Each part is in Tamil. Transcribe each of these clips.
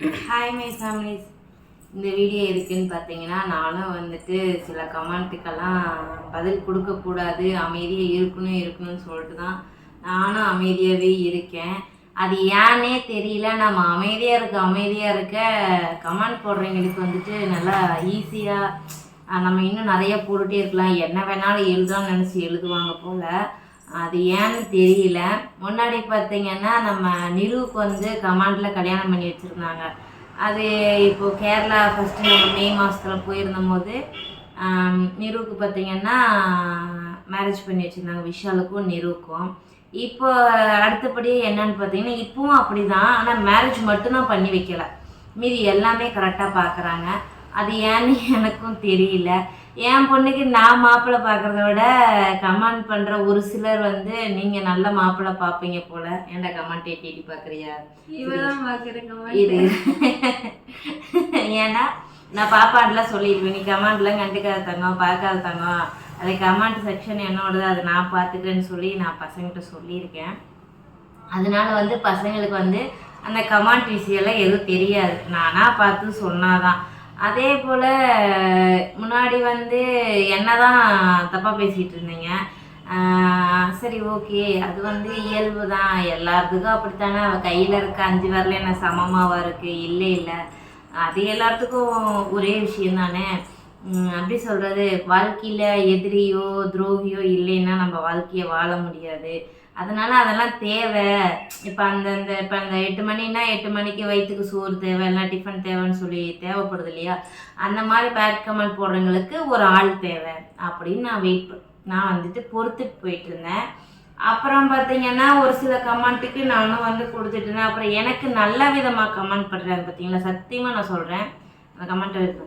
ஹாய் மை ஃபேமிலிஸ் இந்த வீடியோ எதுக்குன்னு பார்த்தீங்கன்னா நானும் வந்துட்டு சில கமெண்ட்டுக்கெல்லாம் பதில் கொடுக்கக்கூடாது அமைதியாக இருக்கணும் இருக்கணும்னு சொல்லிட்டு தான் நானும் அமைதியாகவே இருக்கேன். அது ஏன்னே தெரியல நம்ம அமைதியாக இருக்க அமைதியாக இருக்க கமெண்ட் போடுறவங்களுக்கு வந்துட்டு நல்லா ஈஸியாக நம்ம இன்னும் நிறைய போட்டுகிட்டே இருக்கலாம். என்ன வேணாலும் எழுதலாம்னு நினச்சி எழுதுவாங்க போல். அது ஏன்னு தெரியல. முன்னாடி பார்த்தீங்கன்னா நம்ம நிருவுக்கு வந்து கமாண்டில் கல்யாணம் பண்ணி வச்சுருந்தாங்க. அது இப்போ கேரளா ஃபஸ்ட்டு நம்ம மே மாதத்தில் போயிருந்தம் போது நிருவுக்கு பார்த்திங்கன்னா மேரேஜ் பண்ணி வச்சுருந்தாங்க விஷாலுக்கும் நிருவுக்கும் இப்போ அடுத்தபடி என்னன்னு பார்த்தீங்கன்னா இப்பவும் அப்படி தான் ஆனால் மேரேஜ் மட்டும்தான் பண்ணி வைக்கலை. மீதி எல்லாமே கரெக்டாக பார்க்குறாங்க அது ஏன்னு எனக்கும் தெரியல. என் பொண்ணுக்கு நான் மாப்பிள்ளை பார்க்குறத விட கமெண்ட் பண்ணுற ஒரு சிலர் வந்து நீங்கள் நல்ல மாப்பிள்ளை பார்ப்பீங்க போல. ஏன்டா கமெண்ட் ஏட்டி பார்க்குறியா? இவதான் பாக்குறேங்க இது. ஏன்னா நான் பாப்பாண்டெலாம் சொல்லிடுவேன். நீ கமெண்ட்லாம் கண்டுக்காத தங்கம் பார்க்காத தங்கம். அது கமெண்ட் செக்ஷன் என்னோடது அதை நான் பார்த்துக்கிறேன்னு சொல்லி நான் பசங்கிட்ட சொல்லியிருக்கேன். அதனால வந்து பசங்களுக்கு வந்து அந்த கமெண்ட் விஷயம்லாம் எதுவும் தெரியாது. நானாக பார்த்து சொன்னாதான். அதே போல் முன்னாடி வந்து என்ன தான் தப்பாக பேசிகிட்டு இருந்தீங்க சரி ஓகே. அது வந்து இயல்பு தான் எல்லாத்துக்கும் அப்படித்தானே? அவள் கையில் இருக்க அஞ்சு வரல என்ன சமமாவா இருக்குது இல்லை இல்லை. அது எல்லாத்துக்கும் ஒரே விஷயம் தானே? அப்படி சொல்கிறது வாழ்க்கையில் எதிரியோ துரோகியோ இல்லைன்னா நம்ம வாழ்க்கையை வாழ முடியாது. அதனால அதெல்லாம் தேவை. இப்போ அந்த அந்த இப்போ அந்த எட்டு மணினா எட்டு மணிக்கு வயிற்றுக்கு சோறு தேவை இல்லை டிஃபன் தேவைன்னு சொல்லி தேவைப்படுது இல்லையா? அந்த மாதிரி பேட் கமெண்ட் போடுறவங்களுக்கு ஒரு ஆள் தேவை அப்படின்னு நான் வெயிட் நான் வந்துட்டு பொறுத்துட்டு போயிட்டு இருந்தேன். அப்புறம் பார்த்தீங்கன்னா ஒரு சில கமெண்ட்டுக்கு நானும் வந்து கொடுத்துட்டு இருந்தேன். அப்புறம் எனக்கு நல்ல விதமாக கமெண்ட் பண்ணுறாங்க பார்த்தீங்களா சத்தியமாக நான் சொல்கிறேன் அந்த கமெண்ட்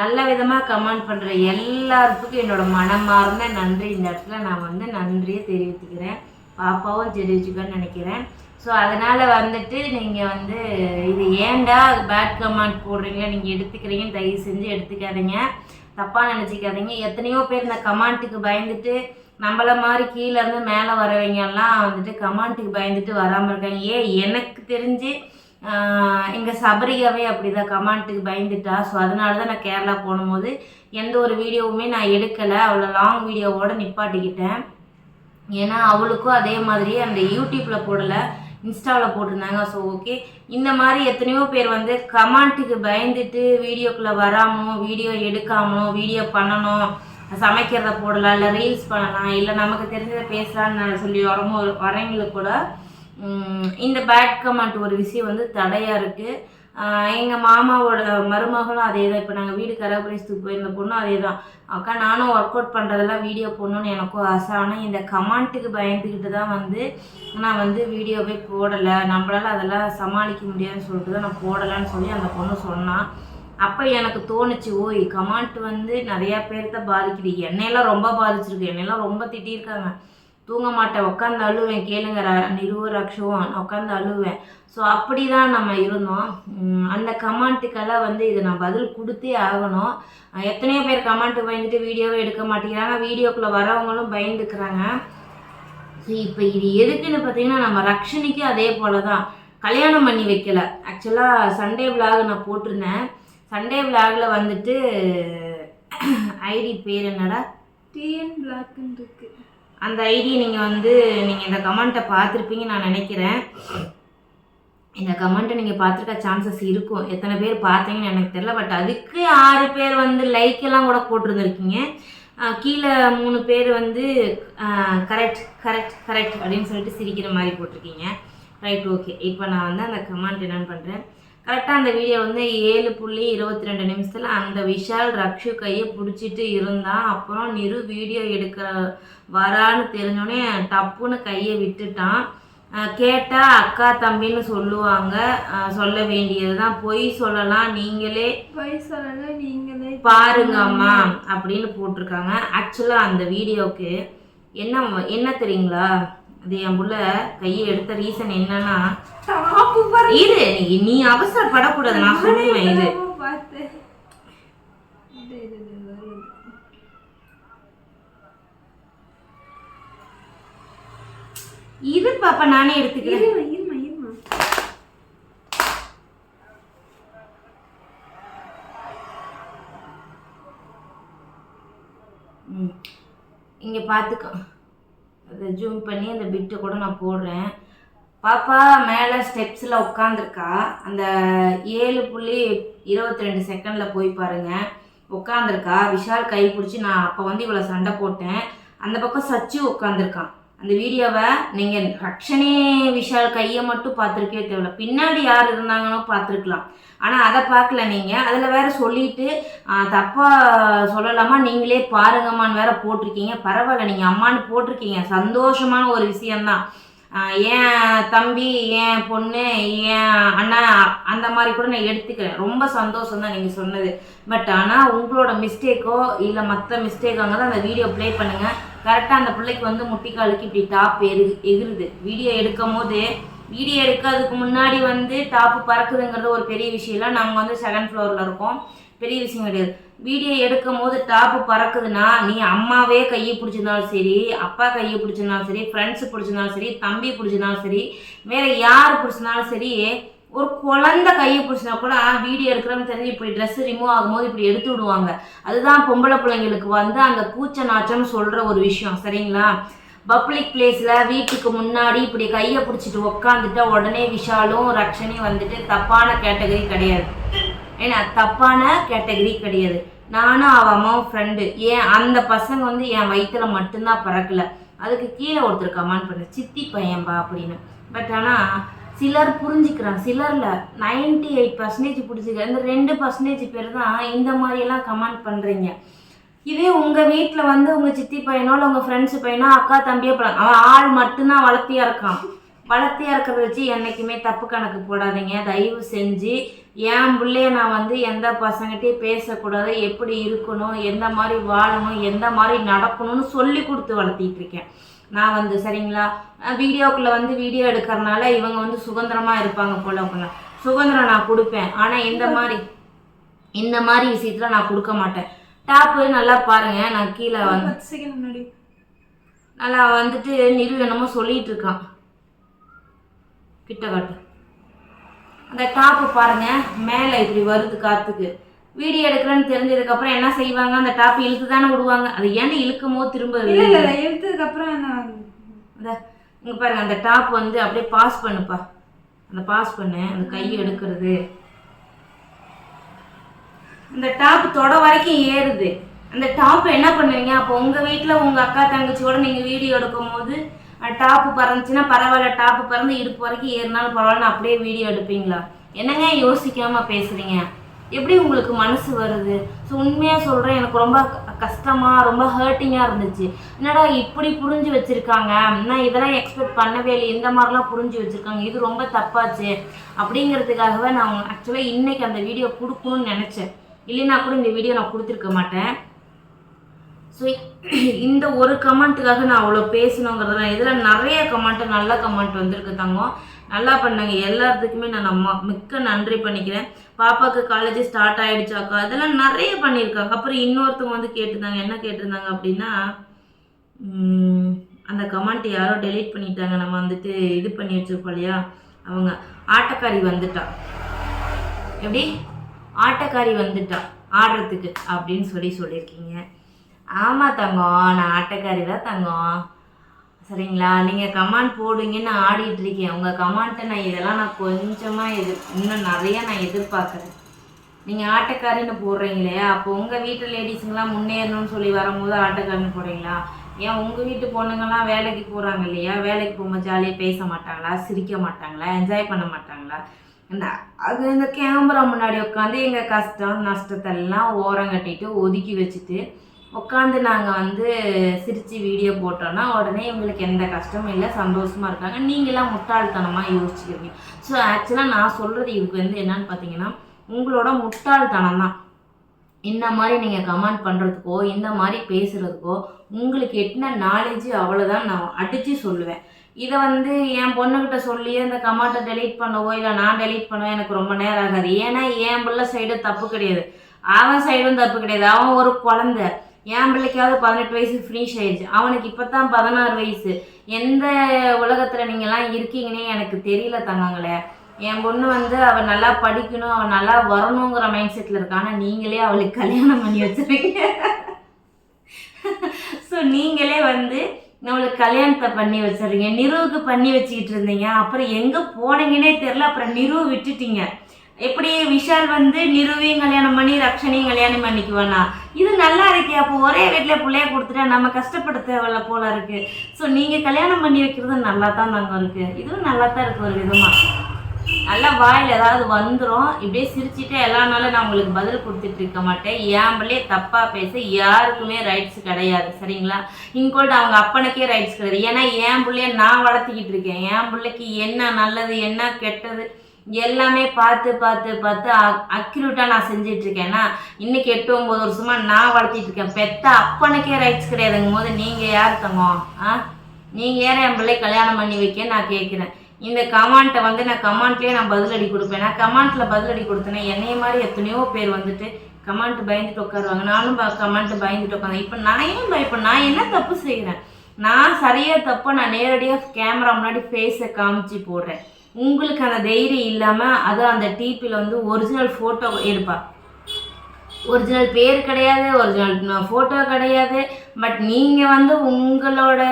நல்ல விதமாக கமெண்ட் பண்ணுற எல்லாருக்கும் என்னோட மனமார்ந்த நன்றி. இந்த இடத்துல நான் வந்து நன்றியை தெரிவித்துக்கிறேன். பாப்பாவும் தெரிவிச்சுக்கன்னு நினைக்கிறேன். ஸோ அதனால் வந்துட்டு நீங்கள் வந்து இது ஏன்டா பேட் கமெண்ட் போடுறீங்க? நீங்கள் எடுத்துக்கிறீங்கன்னு தயவு செஞ்சு எடுத்துக்காதீங்க. தப்பாக நினச்சிக்காதீங்க. எத்தனையோ பேர் இந்த கமெண்ட்டுக்கு பயந்துட்டு நம்மள மாதிரி கீழேருந்து மேலே வரவங்கெல்லாம் வந்துட்டு கமெண்ட்டுக்கு பயந்துட்டு வராமல் இருக்காங்க. ஏன்? எனக்கு தெரிஞ்சு எங்கள் சபரிகாவே அப்படிதான் கமெண்ட்டுக்கு பயந்துட்டா. ஸோ அதனால தான் நான் கேரளா போகும்போது எந்த ஒரு வீடியோவுமே நான் எடுக்கலை. அவ்வளோ லாங் வீடியோவோடு நிப்பாட்டிக்கிட்டேன். ஏன்னா அவளுக்கும் அதே மாதிரி அந்த யூடியூப்பில் போடலை இன்ஸ்டாவில் போட்டிருந்தாங்க. ஸோ ஓகே இந்த மாதிரி எத்தனையோ பேர் வந்து கமெண்ட்டுக்கு பயந்துட்டு வீடியோக்குள்ளே வராமோ வீடியோ எடுக்காமலோ வீடியோ பண்ணணும் சமைக்கிறத போடலாம் இல்லை ரீல்ஸ் பண்ணலாம் இல்லை நமக்கு தெரிஞ்சதை பேசலாம்னு சொல்லி வரமோ வரவங்களுக்கு கூட இந்த பேட் கமெண்ட் ஒரு விஷயம் வந்து தடையாக இருக்குது எங்கள் மாமாவோட மருமகளும் அதே தான் இப்போ நாங்கள் வீடு கரபரிசத்துக்கு போயிருந்த பொண்ணும் அதே தான் அக்கா நானும் ஒர்க் அவுட் பண்ணுறதெல்லாம் வீடியோ போடணும்னு எனக்கும் ஆசை. ஆனால் இந்த கமெண்ட்டுக்கு பயந்துக்கிட்டு தான் வந்து நான் வந்து வீடியோவே போடலை. நம்மளால் அதெல்லாம் சமாளிக்க முடியாதுன்னு சொல்லிட்டு தான் நான் போடலைன்னு சொல்லி அந்த பொண்ணு சொன்னான் அப்போ எனக்கு தோணுச்சு ஓய் கமெண்ட் வந்து நிறையா பேர்த்த பாதிக்குது. என்னையெல்லாம் ரொம்ப பாதிச்சிருக்கு. என்னையெல்லாம் ரொம்ப திட்டியிருக்காங்க தூங்க மாட்டேன் உட்காந்து அழுவேன் கேளுங்க ர- நிறுவ ரக்ஷவும் உட்காந்து அழுவேன் ஸோ அப்படி தான் நம்ம இருந்தோம். அந்த கமெண்ட்டுக்கெல்லாம் வந்து இதை நான் பதில் கொடுத்தே ஆகணும். எத்தனையோ பேர் கமெண்ட்டு பயந்துட்டு வீடியோவே எடுக்க மாட்டேங்கிறாங்க. வீடியோக்குள்ளே வரவங்களும் பயந்துக்கிறாங்க. ஸோ இப்போ இது எதுக்குன்னு பார்த்தீங்கன்னா நம்ம ரக்ஷனிக்கும் அதே போல தான் கல்யாணம் பண்ணி வைக்கல. ஆக்சுவலாக சண்டே விலாக் நான் போட்டிருந்தேன். சண்டே விலாகில் வந்துட்டு ஐடி பேர் என்னடா? டிஎன் பிளாக்னு இருக்குது அந்த ஐடி நீங்கள் வந்து நீங்கள் இந்த கமெண்ட்டை பார்த்துருப்பீங்கன்னு நான் நினைக்கிறேன். இந்த கமெண்ட்டை நீங்கள் பார்த்துருக்க சான்சஸ் இருக்கும். எத்தனை பேர் பார்த்தீங்கன்னு எனக்கு தெரில பட் அதுக்கு ஆறு பேர் வந்து லைக் எல்லாம் கூட போட்டிருந்துருக்கீங்க. கீழே மூணு பேர் வந்து கரெக்ட் கரெக்ட் கரெக்ட் அப்படின்னு சொல்லிட்டு சிரிக்கிற மாதிரி போட்டிருக்கீங்க. ரைட் ஓகே இப்போ நான் வந்து அந்த கமெண்ட் என்னென்னு பண்ணுறேன் கரெக்டாக அந்த வீடியோ வந்து ஏழு புள்ளி இருபத்தி ரெண்டு நிமிஷத்தில் அந்த விஷால் ரக்ஷு கையை பிடிச்சிட்டு இருந்தான் அப்புறம் நிரு வீடியோ எடுக்கிற வரான்னு தெரிஞ்சோடனே டப்புன்னு கையை விட்டுட்டான். அஹ் கேட்டா அக்கா தம்பின்னு சொல்லுவாங்க. சொல்ல வேண்டியது தான் பொய் சொல்லலாம் நீங்களே போய் சொல்லல நீங்களே பாருங்க அம்மா அப்படின்னு போட்டிருக்காங்க. ஆக்சுவலாக அந்த வீடியோவுக்கு என்ன என்ன தெரியுங்களா? இது என் புள்ள கையை எடுத்த ரீசன் என்னன்னா இரு நீ அவசரப்படக்கூடாது நான் சொல்லுவேன் இது இரு பாப்பா நானே எடுத்துக்கிறேன். இங்கே பார்த்துக்கோ அதை ஜூம் பண்ணி அந்த பிட்டை கூட நான் போடுறேன். பாப்பா மேலே ஸ்டெப்ஸில் உட்காந்துருக்கா அந்த ஏழு புள்ளி இருபத்தி ரெண்டு செகண்டில் போய் பாருங்கள் உட்காந்துருக்கா விஷால் கை பிடிச்சி நான் அப்போ வந்து இவ்வளோ சண்டை போட்டேன். அந்த பக்கம் சச்சு உட்காந்துருக்கான் அந்த வீடியோவை நீங்கள் ரக்ஷனே விஷால் கையை மட்டும் பார்த்துருக்கவே தேவையில்ல. பின்னாடி யார் இருந்தாங்கன்னு பார்த்துருக்கலாம். ஆனால் அதை பார்க்கல நீங்கள் அதில் வேற சொல்லிட்டு தப்பாக சொல்லலாமா? நீங்களே பாருங்கம்மான்னு வேற போட்டிருக்கீங்க. பரவாயில்ல நீங்கள் அம்மான்னு போட்டிருக்கீங்க. சந்தோஷமான ஒரு விஷயந்தான் ஆஹ் என் தம்பி என் பொண்ணு என் அண்ணா அந்த மாதிரி கூட நான் எடுத்துக்கிறேன். ரொம்ப சந்தோஷம் தான் நீங்கள் சொன்னது. பட் ஆனால் உங்களோட மிஸ்டேக்கோ இல்லை மற்ற மிஸ்டேக்காங்க தான் அந்த வீடியோ ப்ளே பண்ணுங்கள் கரெக்டாக அந்த பிள்ளைக்கு வந்து முட்டிக்காலுக்கு இப்படி டாப் எரு எகிருது. வீடியோ எடுக்கும் போது வீடியோ எடுக்கிறதுக்கு முன்னாடி வந்து டாப்பு பறக்குதுங்கிறது ஒரு பெரிய விஷயம் நாங்கள் வந்து செகண்ட் ஃப்ளோரில் இருக்கோம். பெரிய விஷயம் கிடையாது. வீடியோ எடுக்கும் போது டாப்பு பறக்குதுன்னா நீ அம்மாவே கையை பிடிச்சிருந்தாலும் சரி அப்பா கையை பிடிச்சிருந்தாலும் சரி ஃப்ரெண்ட்ஸு பிடிச்சிருந்தாலும் சரி தம்பி பிடிச்சிருந்தாலும் சரி வேற யார் பிடிச்சிருந்தாலும் சரி ஒரு குழந்தை கையை பிடிச்சினா கூட வீடியோ எடுக்கிறோன்னு தெரிஞ்சு இப்படி ட்ரெஸ் ரிமூவ் ஆகும்போது இப்படி எடுத்து விடுவாங்க. அதுதான் பொம்பளை பிள்ளைங்களுக்கு வந்து அந்த கூச்ச நாச்சம்னு சொல்கிற ஒரு விஷயம். சரிங்களா? பப்ளிக் பிளேஸில் வீட்டுக்கு முன்னாடி இப்படி கையை பிடிச்சிட்டு உக்காந்துட்டா உடனே விஷாலும் ரக்ஷனையும் வந்துட்டு தப்பான கேட்டகரி கிடையாது. ஏன்னா தப்பான கேட்டகரி கிடையாது. நானும் அவன் அம்மாவும் ஃப்ரெண்டு ஏன் அந்த பசங்க வந்து என் வயிற்றுல மட்டும்தான் பறக்கல. அதுக்கு கீழே ஒருத்தர் கமெண்ட் பண்ண. சித்தி பையன்பா அப்படின்னு. பட் ஆனால் சிலர் புரிஞ்சுக்கிறான் சிலரில் நைன்டி எயிட் பர்சன்டேஜ் பிடிச்சிக்க இந்த ரெண்டு பர்சன்டேஜ் பேர் தான் இந்த மாதிரியெல்லாம் கமெண்ட் பண்ணுறீங்க இதே உங்கள் வீட்டில் வந்து உங்கள் சித்தி பையனோ இல்லை உங்கள் ஃப்ரெண்ட்ஸு பையனோ அக்கா தம்பியோ பழம் அவன் ஆள் மட்டும்தான் வளர்த்தியா இருக்கான். வளர்த்தியா இருக்கிறத வச்சு என்றைக்குமே தப்பு கணக்கு போடாதீங்க. தயவு செஞ்சு என் பிள்ளைய நான் வந்து எந்த பசங்கிட்டையும் பேசக்கூடாது. எப்படி இருக்கணும் எந்த மாதிரி வாழணும் எந்த மாதிரி நடக்கணும்னு சொல்லி கொடுத்து வளர்த்திட்டு இருக்கேன். நான் வந்து சரிங்களா? வீடியோக்குள்ளே வந்து வீடியோ எடுக்கிறனால இவங்க வந்து சுதந்திரமாக இருப்பாங்க போல அப்படின்னா சுதந்திரம் நான் கொடுப்பேன். ஆனால் இந்த மாதிரி இந்த மாதிரி விஷயத்தில் நான் கொடுக்க மாட்டேன். டாப்பு நல்லா பாருங்க. நான் கீழே வந்து பத்து செகண்ட் முன்னாடி. நல்லா வந்துட்டு நிறு என்னமோ சொல்லிட்டு இருக்கான். கிட்ட காட்டு. அந்த டாப்பு பாருங்க. மேலே இப்படி வருது காத்துக்கு. வீடியோ எடுக்கிறேன்னு தெரிஞ்சதுக்கு அப்புறம் என்ன செய்வாங்க? அந்த டாப் இழுத்து தானே விடுவாங்க. அது ஏன்னு இழுக்கும் திரும்ப நான் அந்த இங்க பாருங்க. அந்த டாப் வந்து அப்படியே பாஸ் பண்ணுப்பா. அந்த பாஸ் பண்ணு. அந்த கை எடுக்கிறது. அந்த டாப் தொட வரைக்கும் ஏறுது. அந்த டாப் என்ன பண்ணுவீங்க? அப்போ உங்க வீட்டில் உங்க அக்கா தங்கச்சியோட நீங்க வீடியோ எடுக்கும் போது டாப்பு பறந்துச்சுன்னா பரவாயில்ல டாப்பு பறந்து இடுப்பு வரைக்கும் ஏறினாலும் பரவாயில்ல அப்படியே வீடியோ எடுப்பீங்களா? என்னங்க யோசிக்காம பேசுறீங்க? எப்படி உங்களுக்கு மனசு வருது? ஸோ உண்மையாக சொல்கிறேன் எனக்கு ரொம்ப கஷ்டமாக ரொம்ப ஹர்ட்டிங்காக இருந்துச்சு. என்னடா இப்படி புரிஞ்சு வச்சுருக்காங்க? நான் இதெல்லாம் எக்ஸ்பெக்ட் பண்ணவே இல்லை. இந்த மாதிரிலாம் புரிஞ்சு வச்சுருக்காங்க. இது ரொம்ப தப்பாச்சு. அப்படிங்கிறதுக்காகவே நான் ஆக்சுவலாக இன்றைக்கி அந்த வீடியோ கொடுக்கணும்னு நினச்சேன். இல்லைன்னா கூட இந்த வீடியோ நான் கொடுத்துருக்க மாட்டேன். ஸோ இந்த ஒரு கமெண்ட்டுக்காக நான் அவ்வளோ பேசணுங்கிறதுல இதில் நிறைய கமெண்ட் நல்ல கமெண்ட் வந்திருக்கு தங்கம். நல்லா பண்ணாங்க. எல்லாத்துக்குமே நான் நம்ம மிக்க நன்றி பண்ணிக்கிறேன். பாப்பாவுக்கு காலேஜ் ஸ்டார்ட் ஆகிடுச்சாக்கா இதெல்லாம் நிறைய பண்ணியிருக்காங்க. அப்புறம் இன்னொருத்தவங்க வந்து கேட்டிருந்தாங்க என்ன கேட்டிருந்தாங்க அப்படின்னா அந்த கமெண்ட் யாரோ டெலீட் பண்ணிட்டாங்க. நம்ம வந்துட்டு இது பண்ணி வச்சிருப்போம் இல்லையா? அவங்க ஆட்டக்காரி வந்துட்டா. எப்படி? ஆட்டக்காரி வந்துட்டான் ஆடுறதுக்கு அப்படின்னு சொல்லி சொல்லியிருக்கீங்க. ஆமாம் தங்கம் நான் ஆட்டக்காரி தான் தங்கம் சரிங்களா? நீங்கள் கமாண்ட் போடுங்கன்னு ஆடிட்டு இருக்கேன். உங்கள் கமாண்ட்டை நான் இதெல்லாம் நான் கொஞ்சமாக எதிர் இன்னும் நிறையா நான் எதிர்பார்க்குறேன். நீங்கள் ஆட்டக்காரின்னு போடுறீங்களே அப்போ உங்கள் வீட்டு லேடிஸுங்கெல்லாம் முன்னேறணும்னு சொல்லி வரும்போது ஆட்டக்காரன்னு போடுறீங்களா? ஏன் உங்கள் வீட்டு பொண்ணுங்கெல்லாம் வேலைக்கு போகிறாங்க இல்லையா? வேலைக்கு போகும்போது ஜாலியாக பேச மாட்டாங்களா? சிரிக்க மாட்டாங்களா? என்ஜாய் பண்ண மாட்டாங்களா? அது இந்த கேமரா முன்னாடி உட்காந்து எங்கள் கஷ்டம் நஷ்டத்தெல்லாம் ஓரம் கட்டிட்டு ஒதுக்கி வச்சுட்டு உட்காந்து நாங்கள் வந்து சிரித்து வீடியோ போட்டோன்னா உடனே இவங்களுக்கு எந்த கஷ்டமும் இல்லை சந்தோஷமாக இருக்காங்க. நீங்களாம் முட்டாள்தனமாக யோசிச்சுக்கிறீங்க. ஸோ ஆக்சுவலாக நான் சொல்கிறது இதுக்கு வந்து என்னன்னு பார்த்தீங்கன்னா உங்களோட முட்டாள்தனம் தான். இந்த மாதிரி நீங்கள் கமெண்ட் பண்ணுறதுக்கோ இந்த மாதிரி பேசுகிறதுக்கோ உங்களுக்கு எட்டின நாலேஜ் அவ்வளோதான் நான் அடித்து சொல்லுவேன். இதை வந்து என் பொண்ணுக்கிட்ட சொல்லி அந்த கமெண்ட்டை டெலீட் பண்ணவோ இல்லை நான் டெலீட் பண்ணவோ எனக்கு ரொம்ப நேரம் ஆகாது. ஏன்னா என் பிள்ளை சைடு தப்பு கிடையாது. அவன் சைடும் தப்பு கிடையாது. அவன் ஒரு குழந்தை. என் பிள்ளைக்காவது பதினெட்டு வயசு ஃபினிஷ் ஆயிடுச்சு. அவனுக்கு இப்போ தான் பதினாறு வயசு. எந்த உலகத்தில் நீங்கள்லாம் இருக்கீங்கன்னே எனக்கு தெரியல தங்கங்களே. என் பொண்ணு வந்து அவள் நல்லா படிக்கணும் அவள் நல்லா வரணுங்கிற மைண்ட் செட்டில் இருக்கா. ஆனால் நீங்களே அவளுக்கு கல்யாணம் பண்ணி வச்சிருக்கீங்க. நீங்களே வந்து நம்மளுக்கு கல்யாணத்தை பண்ணி வச்சிடுறீங்க நிறுவுக்கு பண்ணி வச்சுக்கிட்டு இருந்தீங்க. அப்புறம் எங்கே போனீங்கன்னே தெரில அப்புறம் நிறுவு விட்டுட்டீங்க. எப்படி விஷால் வந்து நிறுவையும் கல்யாணம் பண்ணி ரக்ஷனையும் கல்யாணம் பண்ணிக்குவானா? இது நல்லா இருக்கே. அப்போ ஒரே வீட்டில் பிள்ளைய கொடுத்துட்டா நம்ம கஷ்டப்பட தேவையில்ல போல இருக்கு. ஸோ நீங்கள் கல்யாணம் பண்ணி வைக்கிறது நல்லா தான் தாங்க இருக்குது இதுவும் நல்லா தான் இருக்குது ஒரு விதமாக நல்லா வாயில் ஏதாவது வந்துடும் இப்படியே சிரிச்சுட்டே எல்லா நாளும் நான் உங்களுக்கு பதில் கொடுத்துட்டு இருக்க மாட்டேன். என் பிள்ளைய தப்பாக பேச யாருக்குமே ரைட்ஸ் கிடையாது. சரிங்களா? இங்கோட அவங்க அப்பனுக்கே ரைட்ஸ் கிடையாது. ஏன்னா என் பிள்ளைய நான் வளர்த்திக்கிட்டு இருக்கேன். என் பிள்ளைக்கு என்ன நல்லது என்ன கெட்டது எல்லாமே பார்த்து பார்த்து பார்த்து அக்யூரேட்டாக நான் செஞ்சிட்டு இருக்கேன்னா இன்னைக்கு எட்டு ஒம்பது வருஷமா நான் வளர்த்திட்டு இருக்கேன். பெத்த அப்பனுக்கே ரைட்ஸ் கிடையாதுங்கும் போது நீங்கள் யார் தங்கம்? ஆ? நீங்கள் யார் என் பிள்ளை கல்யாணம் பண்ணி வைக்க நான் கேட்குறேன் இந்த கமாண்ட்டை வந்து நான் கமாண்ட்லேயே நான் பதிலடி கொடுப்பேன். நான் கமாண்ட்டில் பதிலடி கொடுத்தேன்னா என்னைய மாதிரி எத்தனையோ பேர் வந்துட்டு கமாண்ட் பயந்துட்டு உட்காருவாங்க. நானும் கமாண்ட் பயந்துட்டு உட்காந்தேன் இப்போ நான் ஏன் பயப்பேன் நான் என்ன தப்பு செய்கிறேன் நான் சரியா தப்பை நான் நேரடியாக கேமரா முன்னாடி ஃபேஸை காமிச்சு போடுறேன். உங்களுக்கு அந்த தைரியம் இல்லாமல் அது அந்த டிபியில் வந்து ஒரிஜினல் ஃபோட்டோ எடுப்பா. ஒரிஜினல் பேர் கிடையாது ஒரிஜினல் ஃபோட்டோ கிடையாது. பட் நீங்கள் வந்து உங்களோட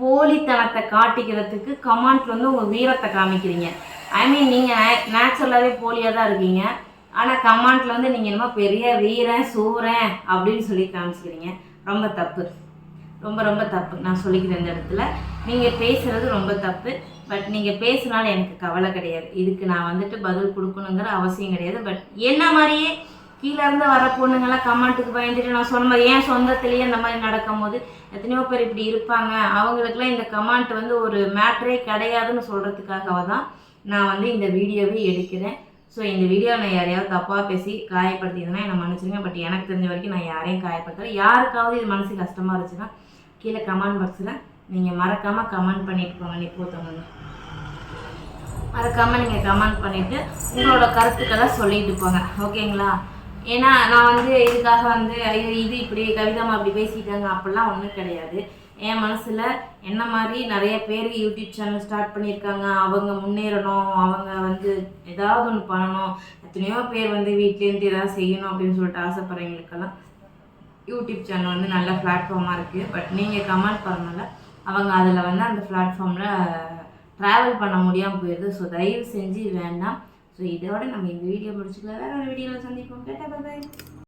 போலித்தனத்தை காட்டிக்கிறதுக்கு கமெண்ட் வந்து உங்கள் வீரத்தை காமிக்கிறீங்க. ஐ மீன் நீங்கள் நேச்சுரலாகவே போலியாக தான் இருக்கீங்க. ஆனால் கமாண்ட்ல வந்து நீங்கள் என்னமோ பெரிய வீரன் சூரன் அப்படின்னு சொல்லி காமிச்சிக்கிறீங்க. ரொம்ப தப்பு. ரொம்ப ரொம்ப தப்பு. நான் சொல்லிக்கிறேன் இந்த இடத்துல. நீங்கள் பேசுகிறது ரொம்ப தப்பு. பட் நீங்கள் பேசுனாலும் எனக்கு கவலை கிடையாது. இதுக்கு நான் வந்துட்டு பதில் கொடுக்கணுங்கிற அவசியம் கிடையாது. பட் என்ன மாதிரியே கீழே இருந்து வர பொண்ணுங்கெல்லாம் கமெண்ட்டுக்கு பயந்துட்டு நான் சொன்ன மாதிரி ஏன் சொந்தத்திலேயே இந்த மாதிரி நடக்கும்போது எத்தனையோ பேர் இப்படி இருப்பாங்க. அவங்களுக்குலாம் இந்த கமெண்ட் வந்து ஒரு மேட்ரே கிடையாதுன்னு சொல்கிறதுக்காக தான் நான் வந்து இந்த வீடியோவே எடுக்கிறேன். ஸோ இந்த வீடியோவை நான் யாரையாவது தப்பாக பேசி காயப்படுத்தியதுன்னா என்னை மன்னிச்சிருங்க. பட் எனக்கு தெரிஞ்ச வரைக்கும் நான் யாரையும் காயப்படுத்தல. யாருக்காவது இது மனசு கஷ்டமாக இருந்துச்சுன்னா கீழே கமெண்ட் பாக்ஸில் நீங்கள் மறக்காமல் கமெண்ட் பண்ணிட்டு போங்க. நீ போத்தவங்க மறக்காமல் நீங்கள் கமெண்ட் பண்ணிவிட்டு உங்களோட கருத்துக்களை சொல்லிட்டு போங்க. ஓகேங்களா ஏன்னா நான் வந்து இதுக்காக வந்து இது இப்படி கவிதா அப்படி பேசிட்டாங்க அப்படிலாம் ஒன்றும் கிடையாது. என் மனசில் என்ன மாதிரி நிறைய பேர் யூடியூப் சேனல் ஸ்டார்ட் பண்ணியிருக்காங்க அவங்க முன்னேறணும் அவங்க வந்து ஏதாவது ஒன்று பண்ணணும் எத்தனையோ பேர் வந்து வீட்லேருந்து ஏதாவது செய்யணும் அப்படின்னு சொல்லிட்டு ஆசைப்படுறவங்களுக்கெல்லாம் யூடியூப் சேனல் வந்து நல்ல பிளாட்ஃபார்மாக இருக்குது பட் நீங்கள் கமெண்ட் பண்ணல அவங்க அதில் வந்து அந்த பிளாட்ஃபார்மில் ட்ராவல் பண்ண முடியாமல் போயிடுது ஸோ தயவு செஞ்சு வேண்டாம். ஸோ இதோட நம்ம இந்த வீடியோ முடிச்சுக்கலாம். வேற ஒரு வீடியோவில் சந்திப்போம். கேட்டா பாய்